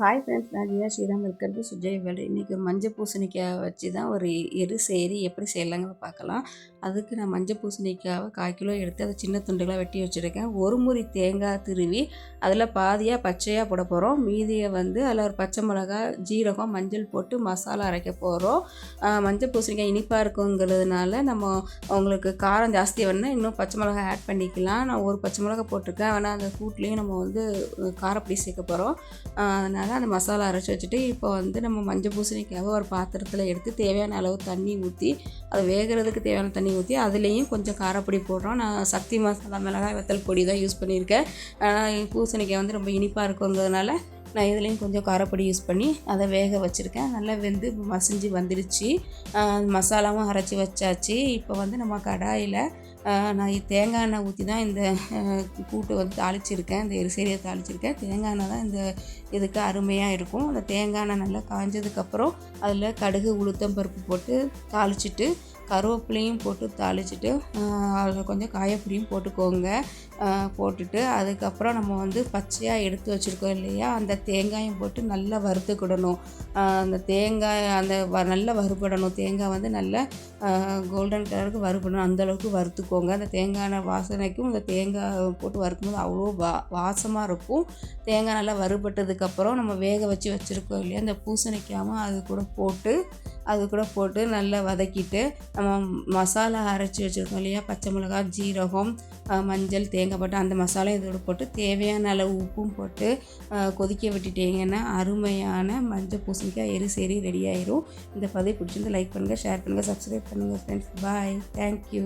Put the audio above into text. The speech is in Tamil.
ஹாய் ஃப்ரெண்ட்ஸ் நான் ஜியா ஸ்ரீராம் இருக்கிறது. சுஜய் வேல்டு இன்றைக்கி மஞ்சள் பூசணிக்காய் வச்சு தான் ஒரு எரு சேரி எப்படி செய்யலாங்கிற பார்க்கலாம். அதுக்கு நான் மஞ்சள் பூசணிக்காவை கால் கிலோ எடுத்து அதை சின்ன துண்டுகளாக வெட்டி வச்சுருக்கேன். ஒரு முறி தேங்காய் திருவி அதில் பாதியாக பச்சையாக போட போகிறோம். மீதியை வந்து அதில் ஒரு பச்சை மிளகா ஜீரகம் மஞ்சள் போட்டு மசாலா அரைக்க போகிறோம். மஞ்சள் பூசணிக்காய் இனிப்பாக இருக்குங்கிறதுனால நம்ம உங்களுக்கு காரம் ஜாஸ்தி வேணுன்னா இன்னும் பச்சை மிளகா ஆட் பண்ணிக்கலாம். நான் ஒரு பச்சை மிளகா போட்டிருக்கேன். ஆனால் அந்த கூட்லேயும் நம்ம வந்து காரப்பொடி சேர்க்க போகிறோம். அதனால் அந்த மசாலா அரைச்சி வச்சுட்டு இப்போ வந்து நம்ம மஞ்சள் பூசணிக்காக ஒரு பாத்திரத்தில் எடுத்து தேவையான அளவு தண்ணி ஊற்றி அது வேகிறதுக்கு தேவையான தண்ணி ஊற்றி அதுலேயும் கொஞ்சம் காரப்பொடி போடுறோம். நான் சக்தி மசாலா மிளகாய் வத்தல் பொடி தான் யூஸ் பண்ணியிருக்கேன். பூசணிக்காய் வந்து ரொம்ப இனிப்பாக இருக்குங்கிறதுனால நான் இதுலேயும் கொஞ்சம் காரப்பொடி யூஸ் பண்ணி அதை வேக வச்சுருக்கேன். நல்லா வெந்து மசிஞ்சு வந்துடுச்சு. மசாலாவும் அரைச்சி வச்சாச்சு. இப்போ வந்து நம்ம கடாயில் நான் தேங்காய் எண்ணெய் ஊற்றி தான் இந்த கூட்டு வந்து தாளிச்சிருக்கேன். இந்த எரிசேரியை தாளிச்சிருக்கேன். தேங்காய் எண்ணெய் தான் இந்த இதுக்கு அருமையாக இருக்கும். அந்த தேங்காய் எண்ணெய் நல்லா காஞ்சதுக்கப்புறம் அதில் கடுகு உளுத்தம் பருப்பு போட்டு தாளிச்சிட்டு கருவேப்பிலையும் போட்டு தாளிச்சிட்டு அதில் கொஞ்சம் காயப்பொடியும் போட்டுக்கோங்க. போட்டுட்டு அதுக்கப்புறம் நம்ம வந்து பச்சையாக எடுத்து வச்சுருக்கோம் இல்லையா? அந்த தேங்காயும் போட்டு நல்லா வறுத்துக்கிடணும். அந்த தேங்காய் அந்த வ நல்லா வறுபடணும். தேங்காய் வந்து நல்லா கோல்டன் கலருக்கு வறுபடணும். அந்தளவுக்கு வறுத்துக்கோங்க. அந்த தேங்காய் வாசனைக்கும் அந்த தேங்காய் போட்டு வறுக்கும்போது அவ்வளோ வா வாசமாக இருக்கும். தேங்காய் நல்லா வறுபட்டதுக்கப்புறம் நம்ம வேக வச்சு வச்சுருக்கோம் இல்லையா? அந்த பூசணிக்காமல் அது கூட போட்டு அது கூட போட்டு நல்லா வதக்கிட்டு நம்ம மசாலா அரைச்சி வச்சுருக்கோம் இல்லையா? பச்சை மிளகாய் ஜீரகம் மஞ்சள் தேங்காய் போட்டு அந்த மசாலா இதோட போட்டு தேவையான அளவு உப்பும் போட்டு கொதிக்க விட்டுட்டீங்கன்னா அருமையான மஞ்சள் பூசணிக்காய் எரிசேரி ரெடி ஆயிரும். இந்த பதிவு பிடிச்சிருந்து லைக் பண்ணுங்கள் ஷேர் பண்ணுங்கள் சப்ஸ்கிரைப் பண்ணுங்கள் ஃப்ரெண்ட்ஸ் பாய் தேங்க்யூ